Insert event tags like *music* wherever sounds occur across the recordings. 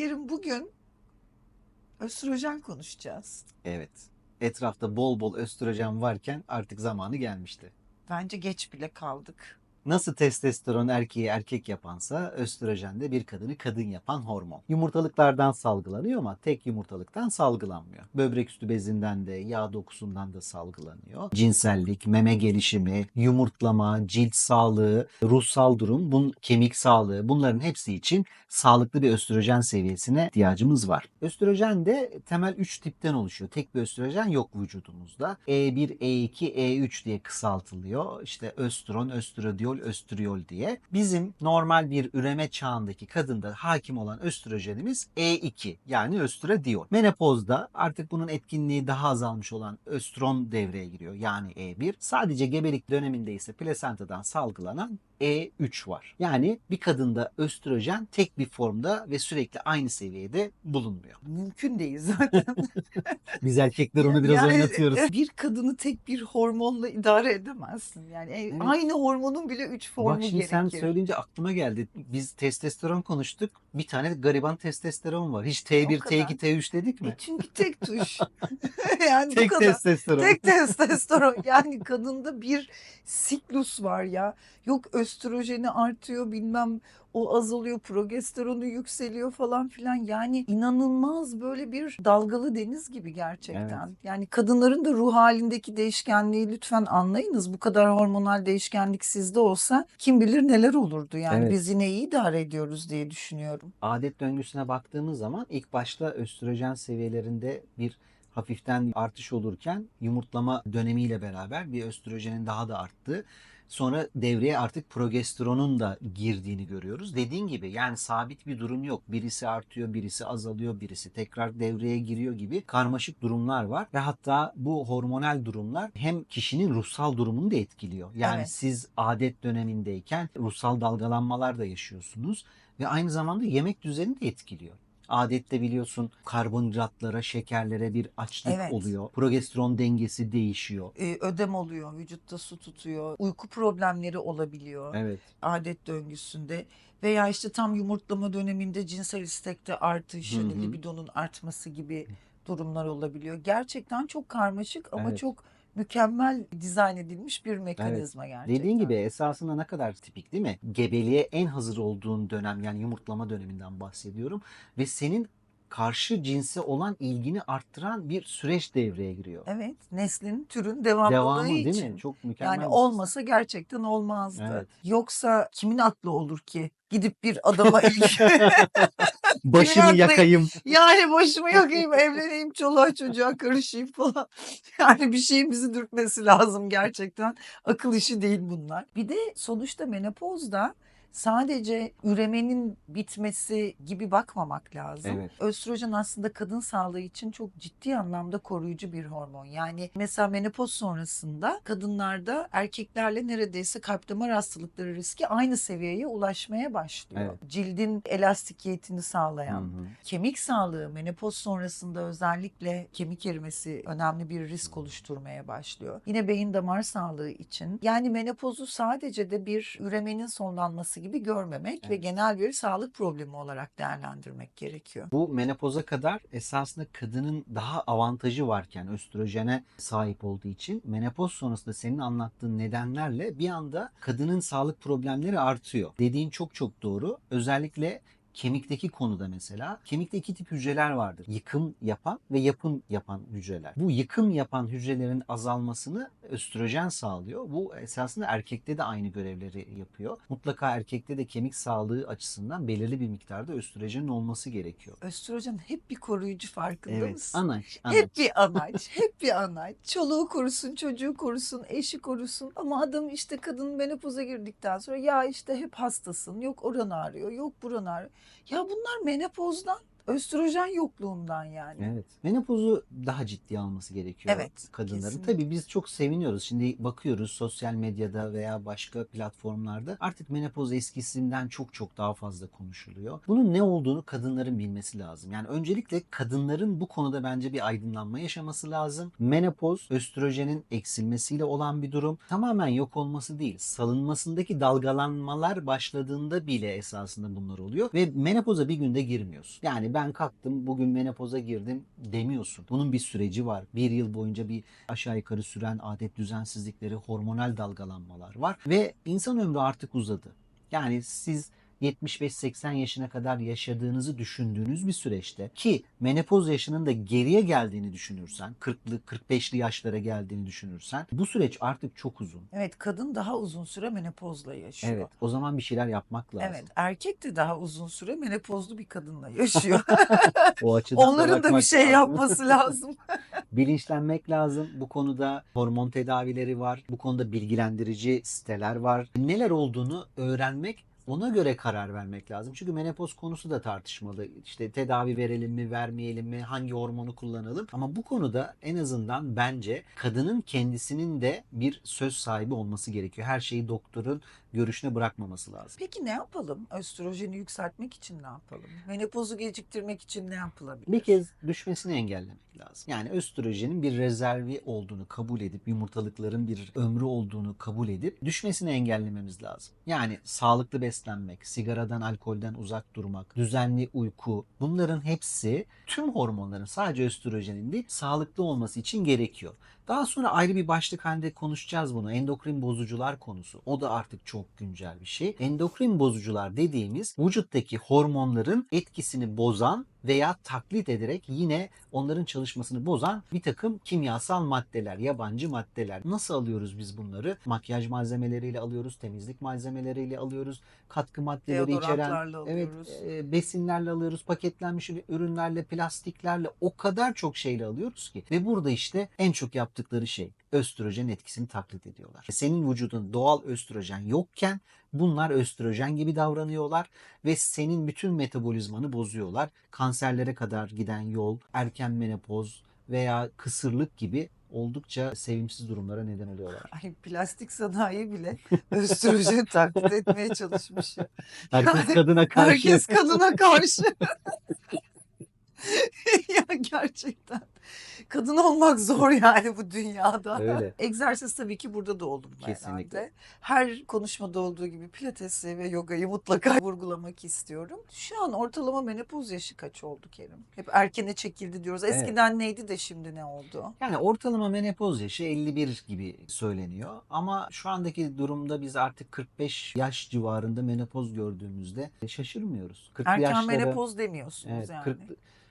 Kerim bugün östrojen konuşacağız. Evet. Etrafta bol bol östrojen varken artık zamanı gelmişti. Bence geç bile kaldık. Nasıl testosteron erkeği erkek yapansa östrojen de bir kadını kadın yapan hormon. Yumurtalıklardan salgılanıyor ama tek yumurtalıktan salgılanmıyor. Böbrek üstü bezinden de yağ dokusundan da salgılanıyor. Cinsellik, meme gelişimi, yumurtlama, cilt sağlığı, ruhsal durum, bun, kemik sağlığı bunların hepsi için sağlıklı bir östrojen seviyesine ihtiyacımız var. Östrojen de temel 3 tipten oluşuyor. Tek bir östrojen yok vücudumuzda. E1, E2, E3 diye kısaltılıyor. İşte östron, östradiol, östriyol diye. Bizim normal bir üreme çağındaki kadında hakim olan östrojenimiz E2 yani östradiol. Menopozda artık bunun etkinliği daha azalmış olan östron devreye giriyor yani E1. Sadece gebelik döneminde ise plasentadan salgılanan E3 var. Yani bir kadında östrojen tek bir formda ve sürekli aynı seviyede bulunmuyor. Mümkün değil zaten. *laughs* Biz erkekler onu biraz Yani, oynatıyoruz. Bir kadını tek bir hormonla idare edemezsin. Yani e, Evet. aynı hormonun bile üç formu Bak şimdi gerekir. sen söyleyince aklıma geldi. Biz testosteron konuştuk. Bir tane gariban testosteron var. Hiç T1, O kadar. T2, T3 dedik E mi? çünkü tek tuş. *laughs* yani Tek kadar. testosteron. Tek testosteron. Yani kadında bir siklus var ya. Yok östrojeni artıyor bilmem o azalıyor progesteronu yükseliyor falan filan. Yani inanılmaz böyle bir dalgalı deniz gibi gerçekten. Yani kadınların da ruh halindeki değişkenliği lütfen anlayınız. Bu kadar hormonal değişkenlik sizde olsa kim bilir neler olurdu. Yani Evet. biz yine iyi idare ediyoruz diye düşünüyorum. Adet döngüsüne baktığımız zaman ilk başta östrojen seviyelerinde bir hafiften artış olurken yumurtlama dönemiyle beraber bir östrojenin daha da arttığı Sonra devreye artık progesteronun da girdiğini görüyoruz. Dediğin gibi yani sabit bir durum yok. Birisi artıyor, birisi azalıyor, birisi tekrar devreye giriyor gibi karmaşık durumlar var. Ve hatta bu hormonal durumlar hem kişinin ruhsal durumunu da etkiliyor. Yani Evet. siz adet dönemindeyken ruhsal dalgalanmalar da yaşıyorsunuz ve aynı zamanda yemek düzenini de etkiliyor. Adette biliyorsun karbonhidratlara, şekerlere bir açlık Evet. oluyor. Progesteron dengesi değişiyor. Ee, ödem oluyor, vücutta su tutuyor, uyku problemleri olabiliyor. Evet. adet döngüsünde veya işte tam yumurtlama döneminde cinsel istekte artış, Hı hani libidonun artması gibi durumlar olabiliyor. Gerçekten çok karmaşık ama Evet. çok mükemmel dizayn edilmiş bir mekanizma gerçekten. Dediğin gibi esasında ne kadar tipik değil mi? Gebeliğe en hazır olduğun dönem yani yumurtlama döneminden bahsediyorum ve senin karşı cinse olan ilgini arttıran bir süreç devreye giriyor. Evet, neslin, türün devamlılığı Devamı değil için. mi? Çok mükemmel. Yani olmasa gerçekten olmazdı. Evet. Yoksa kimin aklı olur ki? Gidip bir adama ilgi *laughs* Başımı yakayım. Yani başımı yakayım, evleneyim, çoluğa çocuğa karışayım falan. *laughs* Yani bir şeyin bizi dürtmesi lazım gerçekten. Akıl işi değil bunlar. Bir de sonuçta menopozda sadece üremenin bitmesi gibi bakmamak lazım. Evet. Östrojen aslında kadın sağlığı için çok ciddi anlamda koruyucu bir hormon. Yani mesela menopoz sonrasında kadınlarda erkeklerle neredeyse kalp damar hastalıkları riski aynı seviyeye ulaşmaya başlıyor. Evet. Cildin elastikiyetini sağlayan, Hı hı. Kemik sağlığı menopoz sonrasında özellikle kemik erimesi önemli bir risk oluşturmaya başlıyor. Yine beyin damar sağlığı için yani menopozu sadece de bir üremenin sonlanması gibi görmemek ve Evet. genel bir sağlık problemi olarak değerlendirmek gerekiyor. Bu menopoza kadar esasında kadının daha avantajı varken östrojene sahip olduğu için menopoz sonrasında senin anlattığın nedenlerle bir anda kadının sağlık problemleri artıyor. Dediğin çok çok doğru. Özellikle kemikteki konuda mesela kemikte iki tip hücreler vardır. Yıkım yapan ve yapım yapan hücreler. Bu yıkım yapan hücrelerin azalmasını östrojen sağlıyor. Bu esasında erkekte de aynı görevleri yapıyor. Mutlaka erkekte de kemik sağlığı açısından belirli bir miktarda östrojenin olması gerekiyor. Östrojen hep bir koruyucu farkında Evet. mısın? Anaç. anaç. Hep bir anaç, hep bir anaç. Çoluğu korusun, çocuğu korusun, eşi korusun. Ama adam işte kadın menopoza girdikten sonra ya işte hep hastasın, yok oran ağrıyor, yok buran ağrıyor. Ya bunlar menopozdan, östrojen yokluğundan yani. Evet. Menopozu daha ciddiye alması gerekiyor Evet, kadınların. kesinlikle. Tabii biz çok seviniyoruz. Şimdi bakıyoruz sosyal medyada veya başka platformlarda artık menopoz eskisinden çok çok daha fazla konuşuluyor. Bunun ne olduğunu kadınların bilmesi lazım. Yani öncelikle kadınların bu konuda bence bir aydınlanma yaşaması lazım. Menopoz östrojenin eksilmesiyle olan bir durum. Tamamen yok olması değil. Salınmasındaki dalgalanmalar başladığında bile esasında bunlar oluyor ve menopoza bir günde girmiyorsun. Yani Yani ben kalktım bugün menopoza girdim demiyorsun. Bunun bir süreci var. Bir yıl boyunca bir aşağı yukarı süren adet düzensizlikleri, hormonal dalgalanmalar var. Ve insan ömrü artık uzadı. Yani siz 75-80 yaşına kadar yaşadığınızı düşündüğünüz bir süreçte ki menopoz yaşının da geriye geldiğini düşünürsen, 40'lı 45'li yaşlara geldiğini düşünürsen bu süreç artık çok uzun. Evet kadın daha uzun süre menopozla yaşıyor. Evet. O zaman bir şeyler yapmak lazım. Evet, erkek de daha uzun süre menopozlu bir kadınla yaşıyor. *laughs* O açıdan Onların da bir şey lazım. yapması lazım. *laughs* *laughs* Bilinçlenmek lazım. Bu konuda hormon tedavileri var. Bu konuda bilgilendirici siteler var. Neler olduğunu öğrenmek ona göre karar vermek lazım. Çünkü menopoz konusu da tartışmalı. İşte tedavi verelim mi, vermeyelim mi, hangi hormonu kullanalım. Ama bu konuda en azından bence kadının kendisinin de bir söz sahibi olması gerekiyor. Her şeyi doktorun görüşüne bırakmaması lazım. Peki ne yapalım? Östrojeni yükseltmek için ne yapalım? Menopozu geciktirmek için ne yapılabilir? Bir kez düşmesini engellemek lazım. Yani östrojenin bir rezervi olduğunu kabul edip yumurtalıkların bir ömrü olduğunu kabul edip düşmesini engellememiz lazım. Yani sağlıklı beslenmek, sigaradan, alkolden uzak durmak, düzenli uyku bunların hepsi tüm hormonların sadece östrojenin değil sağlıklı olması için gerekiyor. Daha sonra ayrı bir başlık halinde konuşacağız bunu. Endokrin bozucular konusu. O da artık çok güncel bir şey. Endokrin bozucular dediğimiz vücuttaki hormonların etkisini bozan veya taklit ederek yine onların çalışmasını bozan bir takım kimyasal maddeler, yabancı maddeler. Nasıl alıyoruz biz bunları? Makyaj malzemeleriyle alıyoruz, temizlik malzemeleriyle alıyoruz, katkı maddeleri içeren Deodorantlarla evet alıyoruz. e, besinlerle alıyoruz, paketlenmiş ürünlerle, plastiklerle o kadar çok şeyle alıyoruz ki. Ve burada işte en çok yaptıkları şey östrojen etkisini taklit ediyorlar. Senin vücudun doğal östrojen yokken bunlar östrojen gibi davranıyorlar ve senin bütün metabolizmanı bozuyorlar. Kanserlere kadar giden yol, erken menopoz veya kısırlık gibi oldukça sevimsiz durumlara neden oluyorlar. Ay plastik sanayi bile östrojen taklit etmeye çalışmış ya. Herkes Yani kadına karşı. Herkes kadına karşı. *laughs* ya gerçekten. Kadın olmak zor yani bu dünyada. Öyle. Egzersiz tabii ki burada da olumlu Kesinlikle. herhalde. Her konuşmada olduğu gibi pilatesi ve yogayı mutlaka *laughs* vurgulamak istiyorum. Şu an ortalama menopoz yaşı kaç oldu Kerim? Hep erkene çekildi diyoruz. Evet. Eskiden neydi de şimdi ne oldu? Yani ortalama menopoz yaşı 51 gibi söyleniyor. Ama şu andaki durumda biz artık 45 yaş civarında menopoz gördüğümüzde şaşırmıyoruz. 40'lı Erken yaşlara, menopoz demiyorsunuz evet, yani. 40,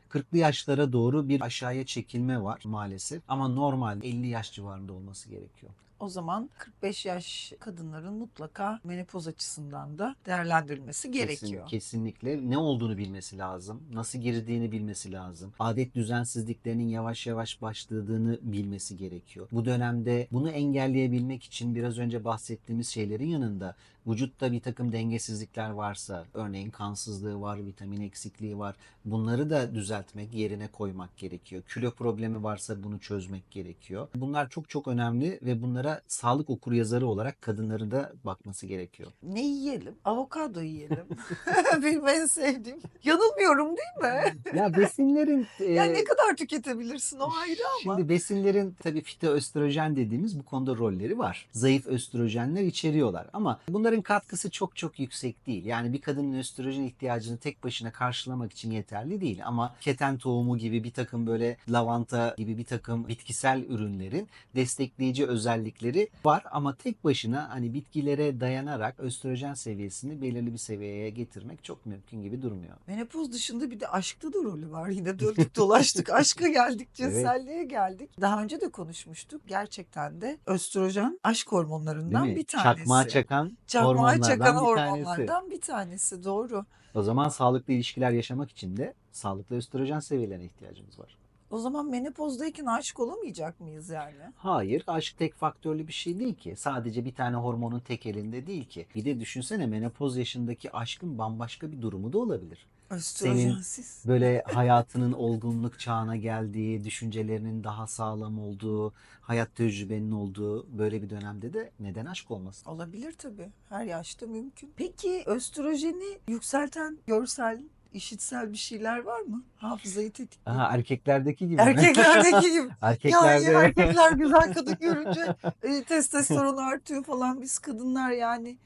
40'lı yaşlara doğru bir aşağıya çekilme var maalesef. Ama normal 50 yaş civarında olması gerekiyor. O zaman 45 yaş kadınların mutlaka menopoz açısından da değerlendirilmesi gerekiyor. kesinlikle ne olduğunu bilmesi lazım. Nasıl girdiğini bilmesi lazım. Adet düzensizliklerinin yavaş yavaş başladığını bilmesi gerekiyor. Bu dönemde bunu engelleyebilmek için biraz önce bahsettiğimiz şeylerin yanında vücutta bir takım dengesizlikler varsa, örneğin kansızlığı var, vitamin eksikliği var. Bunları da düzeltmek, yerine koymak gerekiyor. Kilo problemi varsa bunu çözmek gerekiyor. Bunlar çok çok önemli ve bunlara sağlık okuryazarı olarak kadınların da bakması gerekiyor. Ne yiyelim? Avokado yiyelim. *laughs* Benim en sevdiğim. Yanılmıyorum değil mi? *laughs* Ya besinlerin *laughs* Ya e, ne kadar tüketebilirsin o ayrı ama. Şimdi besinlerin tabii fitoöstrojen dediğimiz bu konuda rolleri var. Zayıf östrojenler içeriyorlar ama bunların katkısı çok çok yüksek değil. Yani bir kadının östrojen ihtiyacını tek başına karşılamak için yeterli değil ama keten tohumu gibi bir takım böyle lavanta gibi bir takım bitkisel ürünlerin destekleyici özellikleri var ama tek başına hani bitkilere dayanarak östrojen seviyesini belirli bir seviyeye getirmek çok mümkün gibi durmuyor. Menopoz dışında bir de aşkta da rolü var. Yine döndük dolaştık. *laughs* Aşka geldik, Evet. cinselliğe geldik. Daha önce de konuşmuştuk. Gerçekten de östrojen aşk hormonlarından bir tanesi. Çakmağa çakan Çakmağa hormonlardan çakan bir tanesi. hormonlardan bir tanesi. Doğru. O zaman sağlıklı ilişkiler yaşamak için de sağlıklı östrojen seviyelerine ihtiyacımız var. O zaman menopozdayken aşık olamayacak mıyız yani? Hayır, aşk tek faktörlü bir şey değil ki. Sadece bir tane hormonun tek elinde değil ki. Bir de düşünsene menopoz yaşındaki aşkın bambaşka bir durumu da olabilir. Östrojensiz. Böyle hayatının olgunluk çağına geldiği, düşüncelerinin daha sağlam olduğu, hayat tecrübenin olduğu böyle bir dönemde de neden aşk olmasın? Olabilir tabii. Her yaşta mümkün. Peki östrojeni yükselten görsel işitsel bir şeyler var mı? Hafızayı tetikleyen. Aha, erkeklerdeki gibi? Erkeklerdeki gibi. *laughs* Erkeklerde ya erkekler güzel *laughs* kadın görünce e, testosteron artıyor falan biz kadınlar yani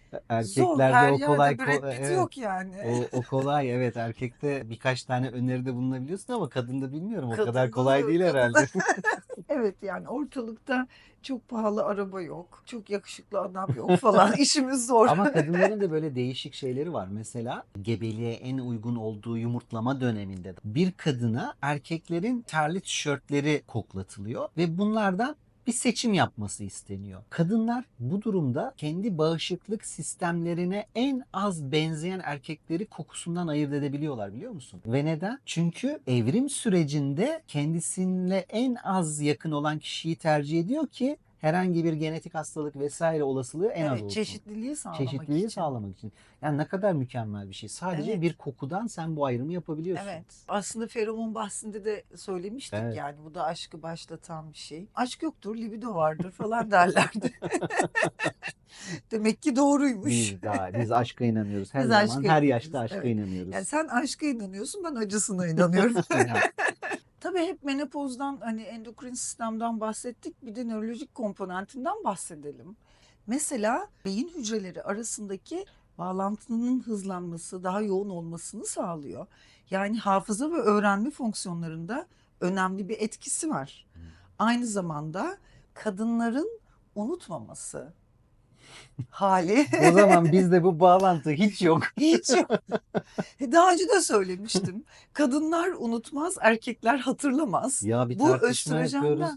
zor erkeklerde her o kolay yerde ko- Pitt evet. yok yani. O, o kolay evet erkekte birkaç tane öneride bulunabiliyorsun ama kadında bilmiyorum o kadar Kadında kolay da- değil herhalde. *laughs* Evet yani ortalıkta çok pahalı araba yok, çok yakışıklı adam yok falan *laughs* işimiz zor. Ama *laughs* kadınların da böyle değişik şeyleri var. Mesela gebeliğe en uygun olduğu yumurtlama döneminde bir kadına erkeklerin terli tişörtleri koklatılıyor ve bunlardan bir seçim yapması isteniyor. Kadınlar bu durumda kendi bağışıklık sistemlerine en az benzeyen erkekleri kokusundan ayırt edebiliyorlar biliyor musun? Ve neden? Çünkü evrim sürecinde kendisine en az yakın olan kişiyi tercih ediyor ki herhangi bir genetik hastalık vesaire olasılığı en az evet, olsun. çeşitliliği sağlamak Çeşitliliği için. sağlamak için. Yani ne kadar mükemmel bir şey. Sadece Evet. bir kokudan sen bu ayrımı yapabiliyorsun. Evet. Aslında feromon bahsinde de söylemiştik Evet. yani bu da aşkı başlatan bir şey. Aşk yoktur, libido vardır falan derlerdi. *laughs* Demek ki doğruymuş. Biz daha biz aşka inanıyoruz. Her Biz zaman her yaşta aşka evet. inanıyoruz. Yani sen aşka inanıyorsun, ben acısına inanıyorum. *laughs* Tabii hep menopozdan hani endokrin sistemden bahsettik. Bir de nörolojik komponentinden bahsedelim. Mesela beyin hücreleri arasındaki bağlantının hızlanması, daha yoğun olmasını sağlıyor. Yani hafıza ve öğrenme fonksiyonlarında önemli bir etkisi var. Aynı zamanda kadınların unutmaması hali o zaman bizde bu bağlantı hiç yok. *laughs* hiç yok. Daha önce de söylemiştim. Kadınlar unutmaz, erkekler hatırlamaz. Ya bir Bu tartışma yapıyoruz.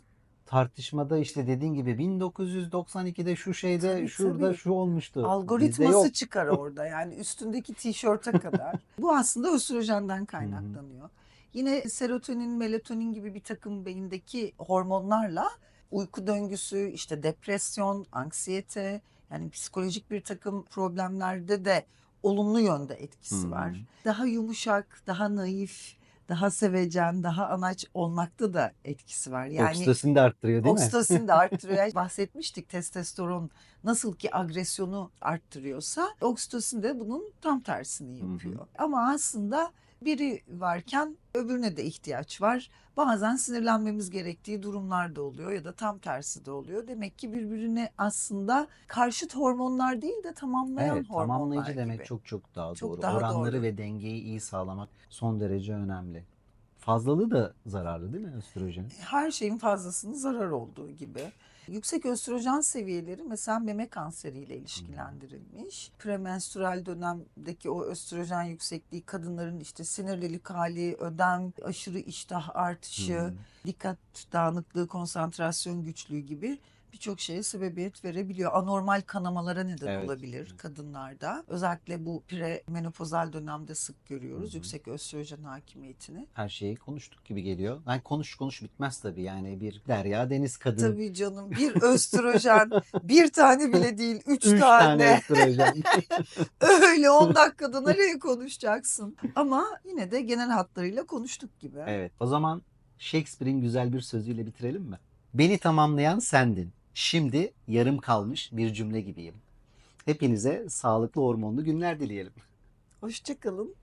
Tartışmada işte dediğin gibi 1992'de şu şeyde Tabii, şurada tabii. şu olmuştu. Algoritması çıkar orada yani üstündeki tişörte kadar. *laughs* Bu aslında östrojenden kaynaklanıyor. Yine serotonin, melatonin gibi bir takım beyindeki hormonlarla uyku döngüsü, işte depresyon, anksiyete yani psikolojik bir takım problemlerde de olumlu yönde etkisi hı. var. Daha yumuşak, daha naif, daha sevecen, daha anaç olmakta da etkisi var. Yani Oksitosini de arttırıyor değil mi? Oksitosin de *laughs* arttırıyor. Bahsetmiştik testosteron nasıl ki agresyonu arttırıyorsa oksitosin de bunun tam tersini yapıyor. Ama aslında biri varken öbürüne de ihtiyaç var. Bazen sinirlenmemiz gerektiği durumlar da oluyor ya da tam tersi de oluyor. Demek ki birbirine aslında karşıt hormonlar değil de tamamlayan Evet, hormonlar tamamlayıcı demek gibi. çok çok daha Çok doğru. daha Oranları doğru. ve dengeyi iyi sağlamak son derece önemli. Fazlalığı da zararlı değil mi östrojen? her şeyin fazlasının zarar olduğu gibi. Yüksek östrojen seviyeleri mesela meme kanseriyle ilişkilendirilmiş. Premenstrüel dönemdeki o östrojen yüksekliği kadınların işte sinirlilik hali, ödem, aşırı iştah artışı, dikkat dağınıklığı, konsantrasyon güçlüğü gibi birçok şeye sebebiyet verebiliyor. Anormal kanamalara neden Evet. olabilir kadınlarda. Özellikle bu premenopozal dönemde sık görüyoruz Hı hı. yüksek östrojen hakimiyetini. Her şeyi konuştuk gibi geliyor. Ben konuş konuş bitmez tabii yani bir derya deniz kadını. Tabii canım bir östrojen *laughs* bir tane bile değil üç, Üç tane. tane. *laughs* Öyle 10 dakikada nereye konuşacaksın? Ama yine de genel hatlarıyla konuştuk gibi. evet o zaman Shakespeare'in güzel bir sözüyle bitirelim mi? Beni tamamlayan sendin. Şimdi yarım kalmış bir cümle gibiyim. Hepinize sağlıklı hormonlu günler dileyelim. Hoşçakalın.